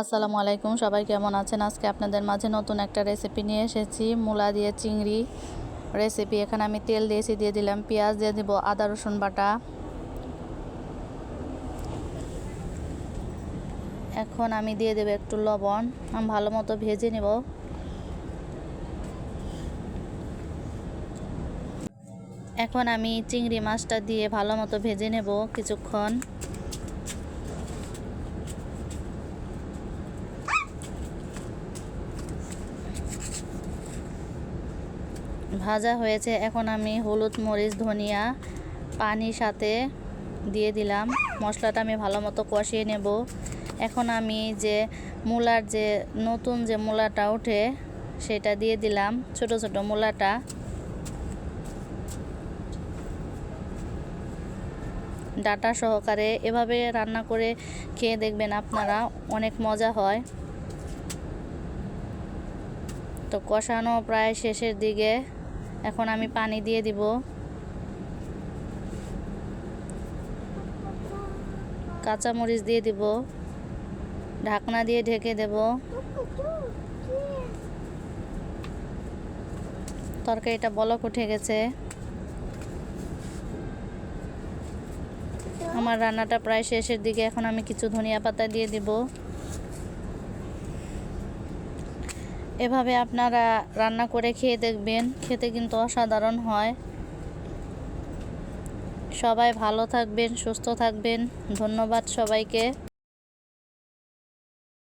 আসসালামু আলাইকুম, সবাই কেমন আছেন? আজকে আপনাদের মাঝে নতুন একটা রেসিপি নিয়ে এসেছি, মূলা দিয়ে চিংড়ি রেসিপি এখানে আমি তেল দিয়েছি, দিয়ে দিলাম পেঁয়াজ, দিয়ে দিব আদা, রসুন বাটা। এখন আমি দিয়ে দেবো একটু লবণ, আমি ভালো মতো ভেজে নেব। এখন আমি চিংড়ি মাছটা দিয়ে ভালো মতো ভেজে নেব কিছুক্ষণ। ভাজা হয়েছে। এখন আমি হলুদ, মরিচ, ধনিয়া, পানির সাথে দিয়ে দিলাম। মশলাটা আমি ভালো মতো কষিয়ে নেব। এখন আমি যে মূলার যে নতুন যে মূলাটা ওঠে, সেটা দিয়ে দিলাম ছোট ছোট মূলাটা। ডাটা সহকারে এভাবে রান্না করে খেয়ে দেখবেন আপনারা, অনেক মজা হয়। তো কষানো প্রায় শেষের দিকে। এখন আমি পানি দিয়ে দিব। কাঁচামরিচ দিয়ে দিব। ঢাকনা দিয়ে ঢেকে দেব। তরকারিটা বলক উঠে গেছে। আমার রান্নাটা প্রায় শেষের দিকে। এখন আমি কিছু ধনিয়া পাতা দিয়ে দিব। এভাবে আপনারা রান্না করে খেয়ে দেখবেন। খেতে কিন্তু অসাধারণ হয়। সবাই ভালো থাকবেন, সুস্থ থাকবেন। ধন্যবাদ সবাইকে।